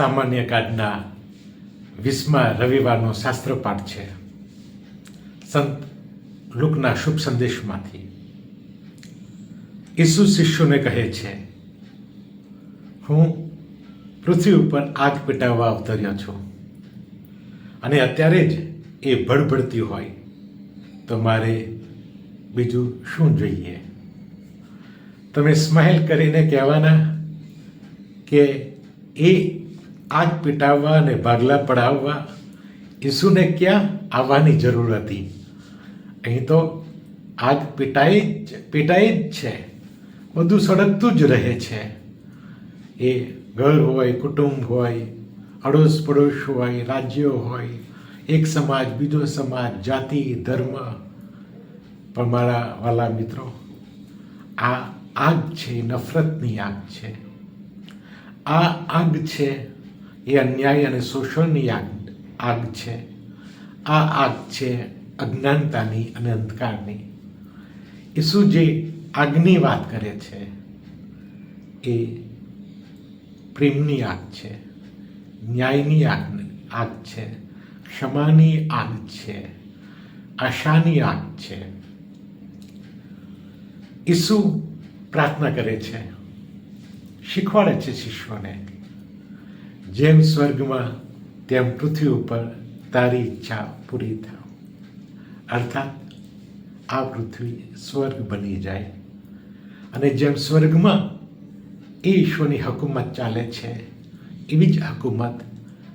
સામાન્ય કાળના વીસમા રવિવારનો શાસ્ત્ર પાઠ છે. સંત લુકના શુભ સંદેશમાંથી. ઈસુ શિષ્યોને કહે છે, હું પૃથ્વી ઉપર આગ પેટાવવા અવતર્યો છું અને અત્યારે જ એ ભડભડતી હોય. તો મારે બીજું શું જોઈએ? તમે સ્માઇલ કરીને કહેવાના કે એ આગ પીટાવવા અને ભાગલા પડાવવા ઈસુને ક્યાં આવવાની જરૂર હતી? અહીં તો આગ પીટાઈ જ પીટાઈ જ છે. બધું સળગતું જ રહે છે. એ ઘર હોય, કુટુંબ હોય, અડોશ પડોશ હોય, રાજ્યો હોય, એક સમાજ, બીજો સમાજ, જાતિ, ધર્મ. પણ મારા વાલા મિત્રો, આ આગ છે નફરતની આગ છે. આ આગ છે એ અન્યાય અને શોષણની આગ આગ છે. આ આગ છે અજ્ઞાનતાની અને અંધકારની. ઈસુ જે આગની વાત કરે છે, એ પ્રેમની આગ છે, ન્યાયની આગ આગ છે, ક્ષમાની આગ છે, આશાની આગ છે. ઈસુ પ્રાર્થના કરે છે, શીખવાડે છે શિષ્યોને જેમ સ્વર્ગમાં, તેમ પૃથ્વી ઉપર તારી ઈચ્છા પૂરી થાવ. અર્થાત, આ પૃથ્વી સ્વર્ગ બની જાય. અને જેમ સ્વર્ગમાં એ ઈશ્વરની હકુમત ચાલે છે, એવી જ હકુમત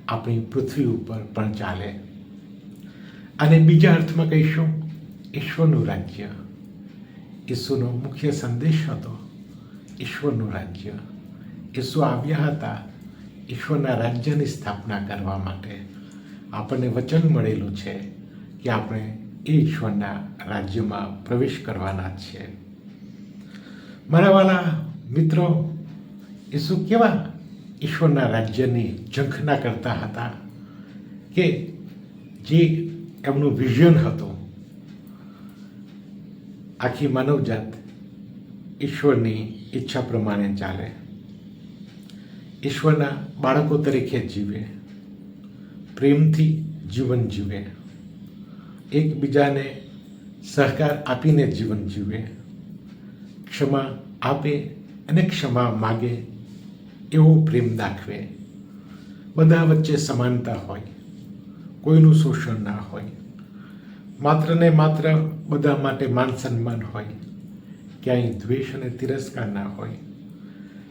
આપણી પૃથ્વી ઉપર પણ ચાલે. અને બીજા અર્થમાં કહીશું, ઈશ્વરનું રાજ્ય. ઈસુનો મુખ્ય સંદેશ હતો, ઈશ્વરનું રાજ્ય. ઈસુ આવ્યા હતા ઈશ્વરના રાજ્યની સ્થાપના કરવા માટે આપણને વચન મળેલું છે કે આપણે એ ઈશ્વરના રાજ્યમાં પ્રવેશ કરવાના છીએ. મારા વાલા મિત્રો, ઈસુ કેવા ઈશ્વરના રાજ્યની ઝંખના કરતા હતા કે જે એમનું વિઝન હતું? આખી માનવજાત ઈશ્વરની ઈચ્છા પ્રમાણે ચાલે. ઈશ્વરના બાળકો તરીકે જીવે. પ્રેમથી જીવન જીવે. એકબીજાને સહકાર આપીને જીવન જીવે. ક્ષમા આપે અને ક્ષમા માગે એવો પ્રેમ દાખવે. બધા વચ્ચે સમાનતા હોય. કોઈનું શોષણ ના હોય. માત્ર ને માત્ર બધા માટે માન સન્માન હોય. ક્યાંય દ્વેષ અને તિરસ્કાર ના હોય.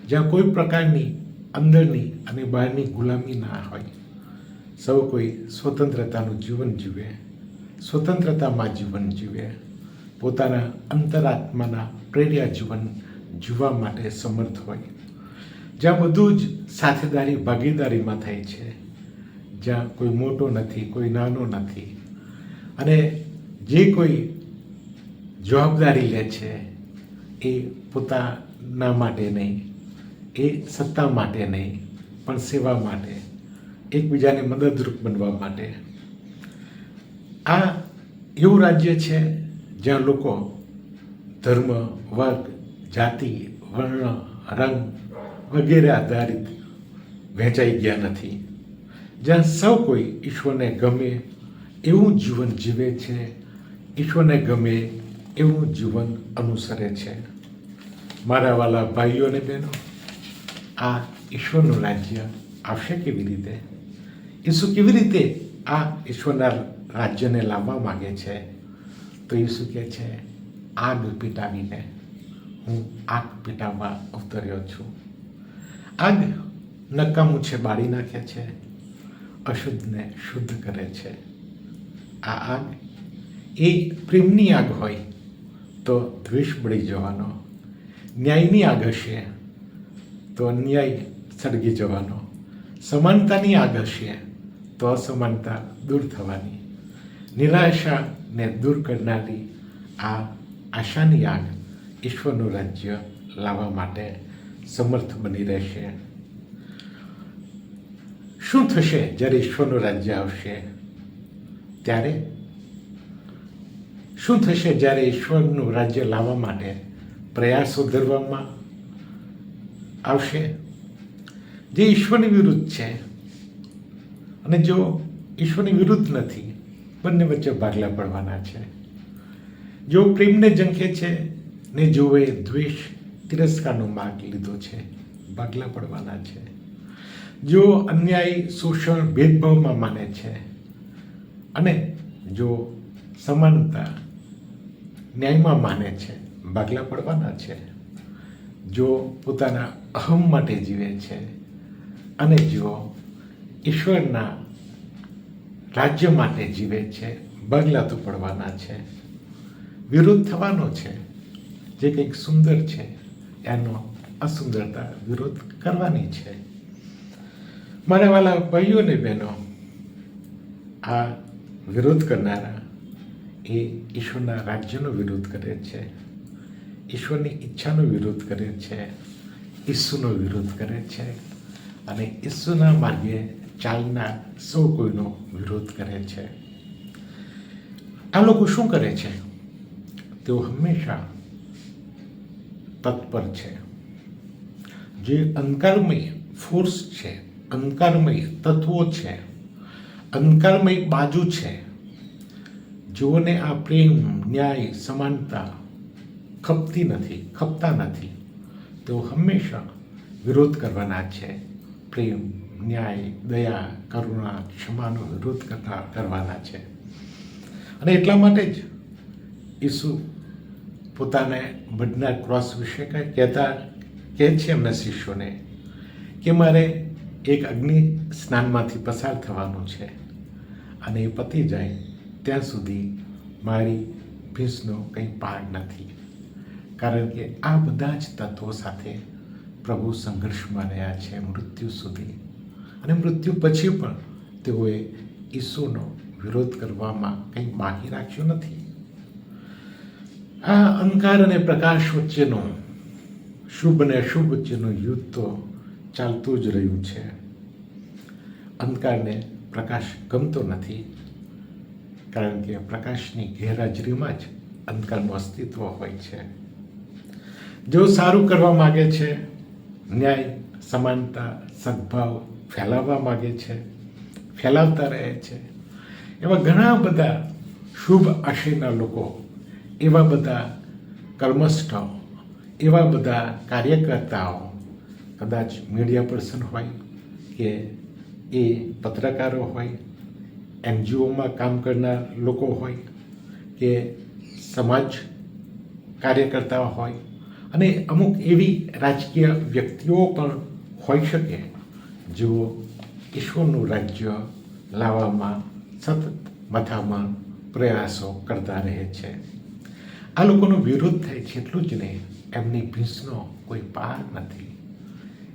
જ્યાં કોઈ પ્રકારની અંદરની અને બહારની ગુલામી ના હોય. સૌ કોઈ સ્વતંત્રતાનું જીવન જીવે, સ્વતંત્રતામાં જીવન જીવે, પોતાના અંતરાત્માના પ્રેર્યા જીવન જીવવા માટે સમર્થ હોય. જ્યાં બધું જ સાથેદારી, ભાગીદારીમાં થાય છે, જ્યાં કોઈ મોટો નથી, કોઈ નાનો નથી. અને જે કોઈ જવાબદારી લે છે, એ પોતાના માટે નહીં. એ સત્તા માટે નહીં, પણ સેવા માટે, એકબીજાને મદદરૂપ બનવા માટે. આ એવું રાજ્ય છે જ્યાં લોકો ધર્મ, વર્ગ, જાતિ, વર્ણ, રંગ વગેરે આધારિત વહેંચાઈ ગયા નથી. જ્યાં સૌ કોઈ ઈશ્વરને ગમે એવું જીવન જીવે છે, ઈશ્વરને ગમે એવું જીવન અનુસરે છે. મારા વાલા ભાઈઓ અને બહેનો આ ઈશ્વરનું રાજ્ય આવશે કેવી રીતે? ઈસુ કેવી રીતે આ ઈશ્વરના રાજ્યને લાવવા માગે છે? તો ઈસુ કહે છે, આગ પીટાવીને હું આગ પીટાવવા અવતર્યો છું. આગ નકામું છે, બાળી નાખે છે, અશુદ્ધને શુદ્ધ કરે છે. આ આગ, એ પ્રેમની આગ હોય તો દ્વેષ બળી જવાનો. ન્યાયની આગ હશે તો અન્યાય સળગી જવાનો. સમાનતાની આગ હશે તો અસમાનતા દૂર થવાની. નિરાશાને દૂર કરનારી આ આશાની આગ ઈશ્વરનું રાજ્ય લાવવા માટે સમર્થ બની રહેશે. શું થશે જ્યારે ઈશ્વરનું રાજ્ય આવશે? ત્યારે? શું થશે જ્યારે ઈશ્વરનું રાજ્ય લાવવા માટે પ્રયાસો ધરવામાં? આવશે. જે ઈશ્વરની વિરુદ્ધ છે, અને જો ઈશ્વરની વિરુદ્ધ નથી, બંને વચ્ચે ભાગલા પડવાના છે. જો પ્રેમને જંખે છે, ને જોવે દ્વેષ તિરસ્કારનો માર્ગ લીધો છે, ભાગલા પડવાના છે. જો અન્યાય, શોષણ, ભેદભાવમાં માને છે, અને જો સમાનતા ન્યાયમાં માને છે, ભાગલા પડવાના છે. જો પોતાના અહમ માટે જીવે છે અને જો ઈશ્વરના રાજ્ય માટે જીવે છે ભાગલા તો પડવાના છે વિરોધ થવાનો છે, જે કંઈક સુંદર છે, એનો અસુંદરતા વિરોધ કરવાની છે. મારા વાલા ભાઈઓ ને બહેનો, આ વિરોધ કરનારા એ ઈશ્વરના રાજ્યનો વિરોધ કરે છે. ઈશ્વરની ઈચ્છાનો વિરોધ કરે છે, ઈસુનો વિરોધ કરે છે અને ઈસુના માર્ગે ચાલનાર સૌ કોઈનો વિરોધ કરે છે. આ લોકો શું કરે છે? તેઓ હંમેશા તત્પર છે. જે અંધકારમય ફોર્સ છે, અંધકારમય તત્વો છે, અંધકારમય બાજુ છે, જેઓને આ પ્રેમ, ન્યાય, સમાનતા ખપતી નથી, ખપતા નથી. તેઓ હંમેશા વિરોધ કરવાના છે. પ્રેમ, ન્યાય, દયા, કરુણા, ક્ષમાનો વિરોધ કરતા કરવાના છે. અને એટલા માટે જ ઈસુ પોતાને બદનાર ક્રોસ વિશે કંઈ કહેતા, કહે છે એમના શિષ્યોને કે મારે એક અગ્નિ સ્નાનમાંથી પસાર થવાનું છે અને એ પતી જાય ત્યાં સુધી મારી ભીંસનો કંઈ પાર નથી. કારણ કે આ બધા જ તત્વો સાથે પ્રભુ સંઘર્ષમાં રહ્યા છે મૃત્યુ સુધી. અને મૃત્યુ પછી પણ તેઓએ ઈસુનો વિરોધ કરવામાં કંઈ બાકી રાખ્યું નથી. આ અંધકાર અને પ્રકાશ વચ્ચેનો શુભ અને અશુભ વચ્ચેનું યુદ્ધ તો ચાલતું જ રહ્યું છે. અંધકારને પ્રકાશ ગમતો નથી, કારણ કે પ્રકાશની ગેરહાજરીમાં જ અંધકારનું અસ્તિત્વ હોય છે. જો સારું કરવા માગે છે, ન્યાય, સમાનતા, સદભાવ ફેલાવવા માગે છે, ફેલાવતા રહે છે. એવા ઘણા બધા શુભ આશયના લોકો, એવા બધા કર્મસ્થ એવા બધા કાર્યકર્તાઓ કદાચ મીડિયા પર્સન હોય કે એ પત્રકારો હોય, એનજીઓમાં કામ કરનાર લોકો હોય કે સમાજ કાર્યકર્તાઓ હોય અને અમુક એવી રાજકીય વ્યક્તિઓ પણ હોઈ શકે જેઓ ઈશ્વરનું રાજ્ય લાવવામાં સતત મથામાં પ્રયાસો કરતા રહે છે. આ લોકોનો વિરોધ થાય છે એટલું જ નહીં, એમની ભીંસનો કોઈ પાર નથી.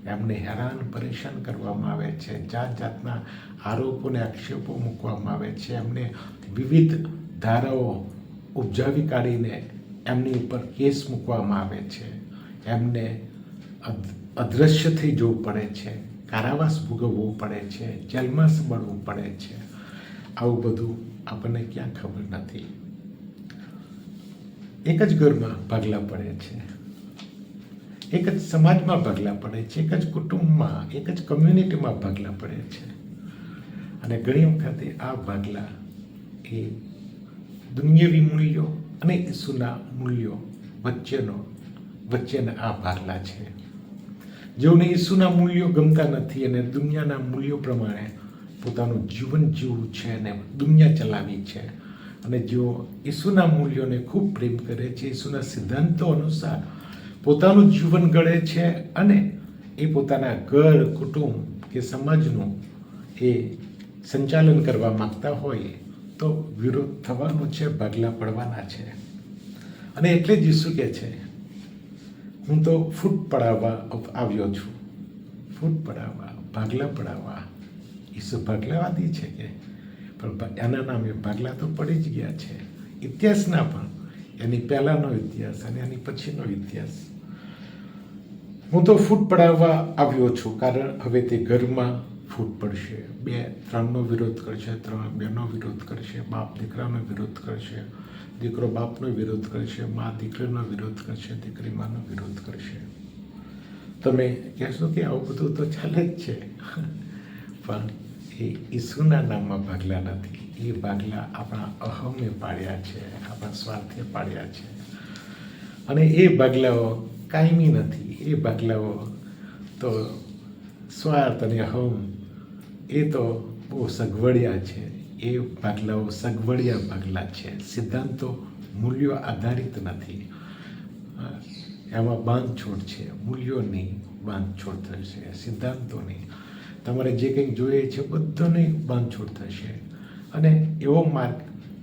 એમને હેરાન પરેશાન કરવામાં આવે છે જાત જાતના આરોપોને આક્ષેપો મૂકવામાં આવે છે. એમને વિવિધ ધારાઓ ઉપજાવી કાઢીને એમની ઉપર કેસ મૂકવામાં આવે છે. એમને અદ- અદૃશ્ય થઈ જવું પડે છે. કારાવાસ ભોગવવું પડે છે. જેલમાં સંભળવું પડે છે. આવું બધું આપણને ક્યાં ખબર નથી. એક જ ઘરમાં ભાગલા પડે છે. એક જ સમાજમાં ભાગલા પડે છે. એક જ કુટુંબમાં, એક જ કમ્યુનિટીમાં ભાગલા પડે છે. અને ઘણી વખતે આ ભાગલા એ દુનિયાવી મૂલ્યો અને ઈસુના મૂલ્યો વચ્ચેનો, વચ્ચેના આ ભાગલા છે. જેઓને ઈસુના મૂલ્યો ગમતા નથી અને દુનિયાના મૂલ્યો પ્રમાણે પોતાનું જીવન જીવવું છે અને દુનિયા ચલાવી છે. અને જેઓ ઈસુના મૂલ્યોને ખૂબ પ્રેમ કરે છે, ઈસુના સિદ્ધાંતો અનુસાર પોતાનું જીવન ગળે છે અને એ પોતાના ઘર, કુટુંબ કે સમાજનું એ સંચાલન કરવા માંગતા હોય તો વિરોધ થવાનો છે, ભાગલા પડવાના છે. અને એટલે જ ઈસુ કહે છે, હું તો ફૂટ પડાવવા આવ્યો છું. ફૂટ પડાવવા, ભાગલા પડાવવા. ઈસુ ભાગલાવાદી છે કે? પણ એના નામે ભાગલા તો પડી જ ગયા છે. ઇતિહાસના પણ. એની પહેલાંનો ઇતિહાસ અને એની પછીનો ઇતિહાસ. હું તો ફૂટ પડાવવા આવ્યો છું, કારણ હવે તે ઘરમાં ફૂટ પડશે. બે, ત્રણનો વિરોધ કરશે, ત્રણ બેનો વિરોધ કરશે, બાપ દીકરાનો વિરોધ કરશે, દીકરો બાપનો વિરોધ કરશે, મા દીકરીનો વિરોધ કરશે, દીકરી માનો વિરોધ કરશે. તમે કહેશો કે આવું બધું તો ચાલે જ છે. પણ એ ઈસુના નામમાં ભાગલા નથી. એ ભાગલા આપણા અહમે પાડ્યા છે, આપણા સ્વાર્થે પાડ્યા છે. અને એ ભાગલાઓ કાયમી નથી. એ ભાગલાઓ તો સ્વાર્થ અને અહમ એ તો બહુ સગવડિયા છે. એ પગલાઓ સગવડિયા પગલાં છે. સિદ્ધાંતો મૂલ્યો આધારિત નથી. એમાં બાંધછોડ છે. મૂલ્યોની બાંધછોડ થશે, સિદ્ધાંતોની. તમારે જે કંઈક જોઈએ છે બધાની બાંધછોડ થશે. અને એવો માર્ગ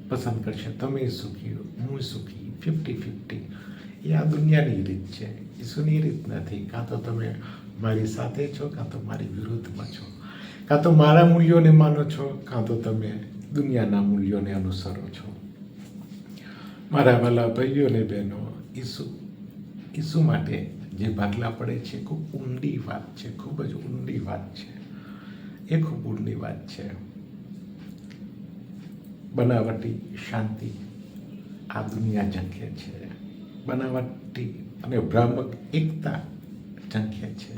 પસંદ કરશે. તમે સુખી હું સુખી. ફિફ્ટી ફિફ્ટી એ આ દુનિયાની રીત છે. ઈસુની રીત નથી. કાં તો તમે મારી સાથે છો, કાં તો મારી વિરુદ્ધમાં છો. કાં તો મારા મૂલ્યોને માનો છો, કાં તો તમે દુનિયાના મૂલ્યોને અનુસરો છો. મારા વાલા ભાઈઓ અને બહેનો, ઈસુ ઈસુ માટે જે ભાગલા પડે છે, ખૂબ ઊંડી વાત છે, ખૂબ જ ઊંડી વાત છે. એ ખૂબ ઊંડી વાત છે. બનાવટી શાંતિ આ દુનિયા ઝંખે છે. બનાવટી અને ભ્રામક એકતા ઝંખે છે.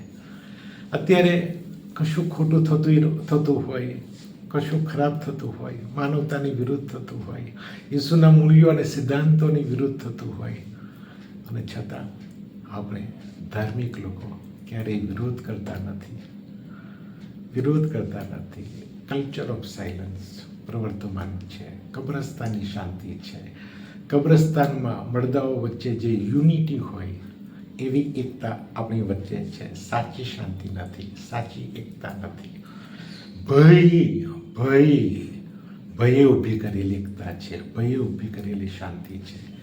અત્યારે કશું ખોટું થતું થતું હોય, કશું ખરાબ થતું હોય, માનવતાની વિરુદ્ધ થતું હોય, ઈસુના મૂલ્યો અને સિદ્ધાંતોની વિરુદ્ધ થતું હોય. અને છતાં આપણે ધાર્મિક લોકો ક્યારેય વિરોધ કરતા નથી. વિરોધ કરતા નથી. કલ્ચર ઓફ સાયલન્સ પ્રવર્તમાન છે. કબ્રસ્તાનની શાંતિ છે. કબ્રસ્તાનમાં મળદાઓ વચ્ચે જે યુનિટી હોય એવી એકતા આપણી વચ્ચે છે. સાચી શાંતિ નથી, સાચી એકતા નથી. ભય ભય, ભયે ઊભી કરેલી એકતા છે, ભયે ઊભી કરેલી શાંતિ છે,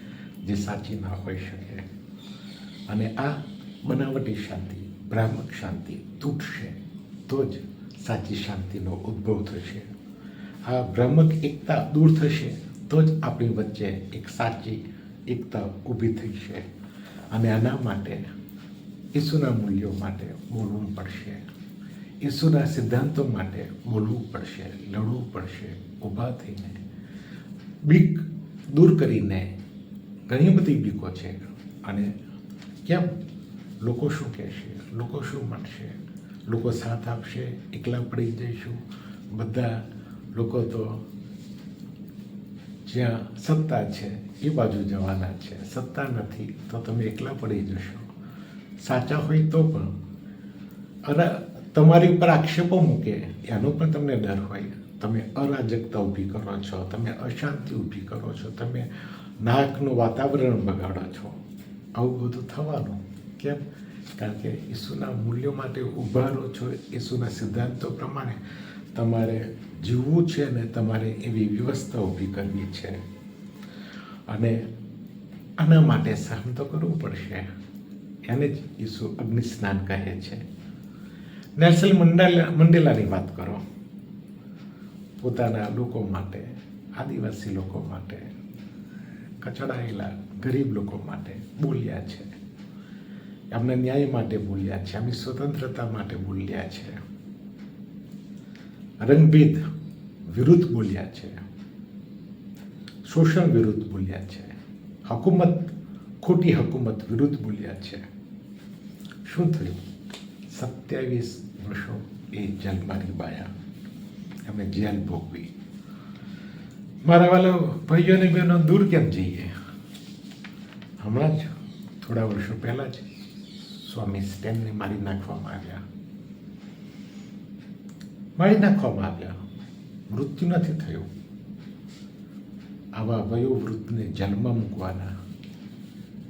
જે સાચી ના હોઈ શકે. અને આ બનાવટી શાંતિ, ભ્રામક શાંતિ તૂટશે તો જ સાચી શાંતિનો ઉદ્ભવ થશે. આ ભ્રામક એકતા દૂર થશે તો જ આપણી વચ્ચે એક સાચી એકતા ઊભી થઈ છે અને આના માટે ઈસુના મૂલ્યો માટે બોલવું પડશે. ઈસુના સિદ્ધાંતો માટે બોલવું પડશે, લડવું પડશે, ઊભા થઈને. બીક દૂર કરીને ઘણી બધી બીકો છે. અને કેમ? લોકો શું કહેશે? લોકો શું માનશે? લોકો સાથ આપશે? એકલા પડી જઈશું? બધા લોકો તો જ્યાં સત્તા છે, એ બાજુ જવાના છે. સત્તા નથી, તો તમે એકલા પડી જશો. સાચા હોય તો પણ. અને તમારી ઉપર આક્ષેપો મૂકે, એનો પણ તમને ડર હોય. તમે અરાજકતા ઊભી કરો છો, તમે અશાંતિ ઊભી કરો છો, તમે નાકનું વાતાવરણ બગાડો છો. આવું બધું થવાનું. કેમ? કારણ કે ઈસુના મૂલ્યો માટે ઊભા રહો છો, ઈસુના સિદ્ધાંતો પ્રમાણે. તમારે જીવવું છે ને તમારે એવી વ્યવસ્થા ઊભી કરવી છે. અને આના માટે સહન તો કરવું પડશે. એને જ ઈસુ અગ્નિ સ્નાન કહે છે. નેલ્સન મંડેલા, મંડેલાની વાત કરો. પોતાના લોકો માટે, આદિવાસી લોકો માટે, કચડાયેલા ગરીબ લોકો માટે બોલ્યા છે. એમના ન્યાય માટે બોલ્યા છે. એમની સ્વતંત્રતા માટે બોલ્યા છે. રંગભેદ વિરુદ્ધ બોલ્યા છે. શોષણ વિરુદ્ધ બોલ્યા છે. હકુમત, ખોટી હકુમત વિરુદ્ધ બોલ્યા છે. શું થયું? સત્યાવીસ વર્ષો એ જેલમાં બાયા. એમણે જેલ ભોગવી. મારા વાલા ભાઈઓ અને બહેનો, દૂર કેમ જઈએ? હમણાં જ થોડા વર્ષો પહેલાં જ સ્વામી સ્ટેનને મારી નાખવામાં આવ્યા. મારી નાખવામાં આવ્યા. મૃત્યુ નથી થયું. આવા વયોવૃદ્ધને જન્મ મૂકવાના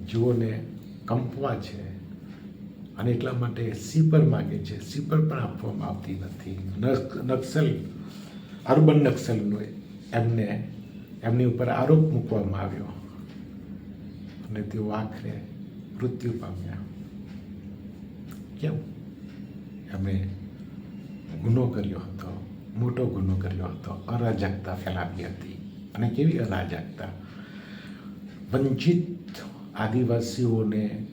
જેઓને કંપવા છે અને એટલા માટે સીપર માગે છે. સીપર પણ આપવામાં આવતી નથી. નક- નક્સલ, અર્બન નક્સલનો એમને, એમની ઉપર આરોપ મૂકવામાં આવ્યો. અને તેઓ આખરે મૃત્યુ પામ્યા. કેમ? એમણે ગુનો કર્યો હતો, મોટો ગુનો કર્યો હતો, અરાજકતા ફેલાવી હતી અને કેવી અરાજકતા? વંચિત આદિવાસીઓને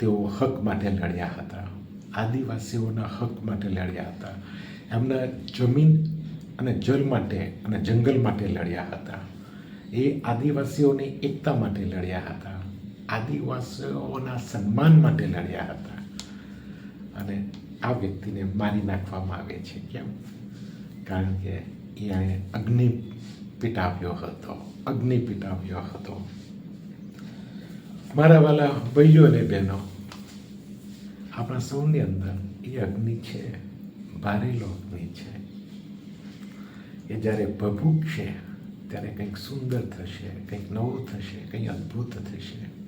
તેઓ હક માટે લડ્યા હતા. આદિવાસીઓના હક માટે લડ્યા હતા. એમના જમીન અને જલ માટે અને જંગલ માટે લડ્યા હતા. એ આદિવાસીઓની એકતા માટે લડ્યા હતા. આદિવાસીઓના સન્માન માટે લડ્યા હતા. અને આ વ્યક્તિને મારી નાખવામાં આવે છે. કેમ? કારણ કે એ અગ્નિ પીટાવ્યો હતો. અગ્નિ પીટાવ્યો હતો. મારા વાલા ભાઈઓ અને બહેનો, આપણા સૌની અંદર એ અગ્નિ છે ભારેલો અગ્નિ છે. એ જ્યારે ભભૂકશે, ત્યારે કંઈક સુંદર થશે, કંઈક નવું થશે કંઈક અદ્ભુત થશે.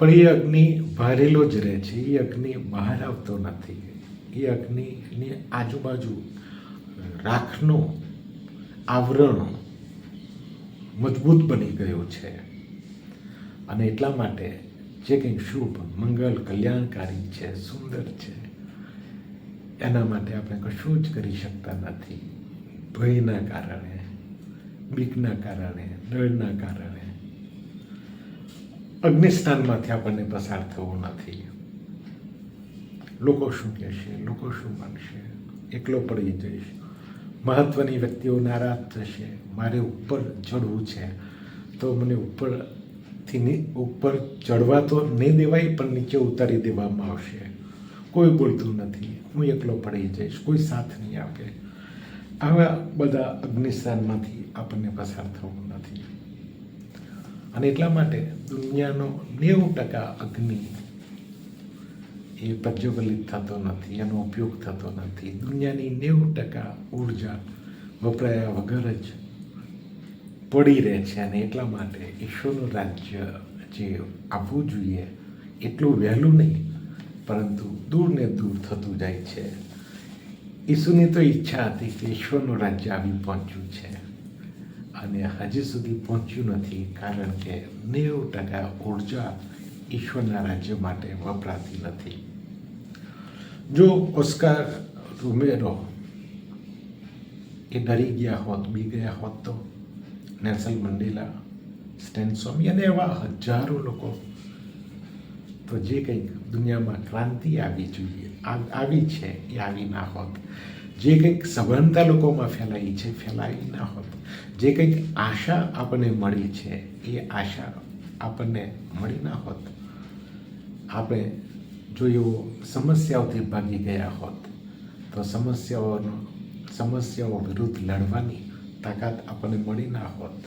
પણ એ અગ્નિ ભરેલો જ રહે છે. એ અગ્નિ બહાર આવતો નથી. એ અગ્નિની આજુબાજુ રાખનું આવરણ મજબૂત બની ગયું છે. અને એટલા માટે જે કંઈક શુભ, મંગલ, કલ્યાણકારી છે, સુંદર છે, એના માટે આપણે કશું જ કરી શકતા નથી. ભયના કારણે, બીકના કારણે, ડરના કારણે અગ્નિસ્થાનમાંથી આપણને પસાર થવું નથી. લોકો શું કહેશે? લોકો શું માનશે? એકલો પડી જઈશ. મહત્વની વ્યક્તિઓ નારાજ થશે. મારે ઉપર ચડવું છે. તો મને ઉપરથી ઉપર ચડવા તો નહીં દેવાય, પણ નીચે ઉતારી દેવામાં આવશે. કોઈ બોલતું નથી. હું એકલો પડી જઈશ. કોઈ સાથ નહીં આપે. આવા બધા અગ્નિસ્થાનમાંથી આપણને પસાર થવું નથી. અને એટલા માટે દુનિયાનો નેવું ટકા અગ્નિ એ પ્રજ્વલિત થતો નથી, એનો ઉપયોગ થતો નથી. દુનિયાની નેવું ટકા ઊર્જા વપરાયા વગર જ પડી રહે છે અને એટલા માટે ઈશ્વરનું રાજ્ય જે આવવું જોઈએ એટલું વહેલું નહીં, પરંતુ દૂર ને દૂર થતું જાય છે. ઈસુની તો ઈચ્છા હતી કે ઈશ્વરનું રાજ્ય આવી પહોંચ્યું છે. અને હજી સુધી પહોંચ્યું નથી કારણ કે નેવું ટકા ઊર્જા ઈશ્વરના રાજ્ય માટે વપરાતી નથી. જો ઓસ્કાર રૂમેરો એ ડરી ગયા હોત, બી ગયા હોત તો નેલ્સન મંડેલા સ્ટેન્સોમી અને એવા હજારો લોકો તો જે કંઈક દુનિયામાં ક્રાંતિ આવી જોઈએ આવી છે, એ આવી ના હોત. જે કંઈક સભાનતા લોકોમાં ફેલાઈ છે ફેલાવી ના હોત. જે કંઈક આશા આપણને મળી છે, એ આશા આપણને મળી ના હોત, આપણે જો એવો સમસ્યાઓથી ભાગી ગયા હોત, તો સમસ્યાઓનો, સમસ્યાઓ વિરુદ્ધ લડવાની તાકાત આપણને મળી ના હોત.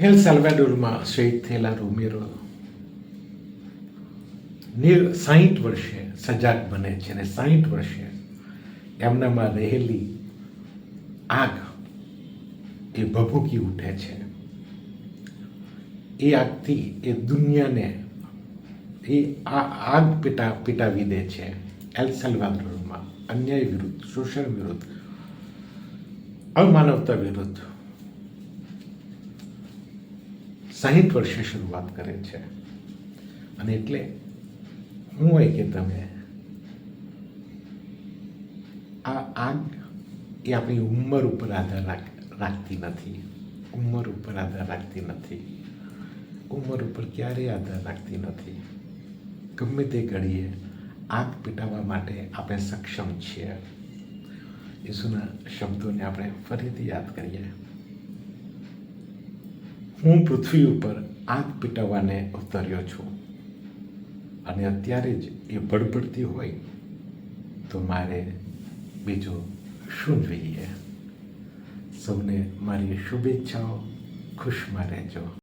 હેલ સાલ્વાડોરમાં શહીદ થયેલા રોમેરો નેવ સાહીઠ વર્ષે સજાગ બને છે અને સાહીઠ વર્ષે એમનામાં રહેલી આગ એ ભભૂકી ઉઠે છે. એ આગથી એ દુનિયાને એ આ આગ પીટા, પીટાવી દે છે. એલ સલ્વાડોરમાં અન્યાય વિરુદ્ધ, શોષણ વિરુદ્ધ, અમાનવતા વિરુદ્ધ સાહીઠ વર્ષે શરૂઆત કરે છે. અને એટલે હું હોય કે તમે, આ આગ એ આપણી ઉંમર ઉપર આધાર રાખ. રાખતી નથી. ઉંમર ઉપર આધાર રાખતી નથી. ઉંમર ઉપર ક્યારેય આધાર રાખતી નથી. ગમે તે ઘડીએ આગ પીટાવવા માટે આપણે સક્ષમ છીએ. ઈસુના શબ્દોને આપણે ફરીથી યાદ કરીએ. હું પૃથ્વી ઉપર આગ પીટાવવાને ઉતર્યો છું અને અત્યારે જ એ બળબડતી હોય તો મારે બીજું શું જોઈએ? સૌને મારી શુભેચ્છાઓ. ખુશમાં રહેજો.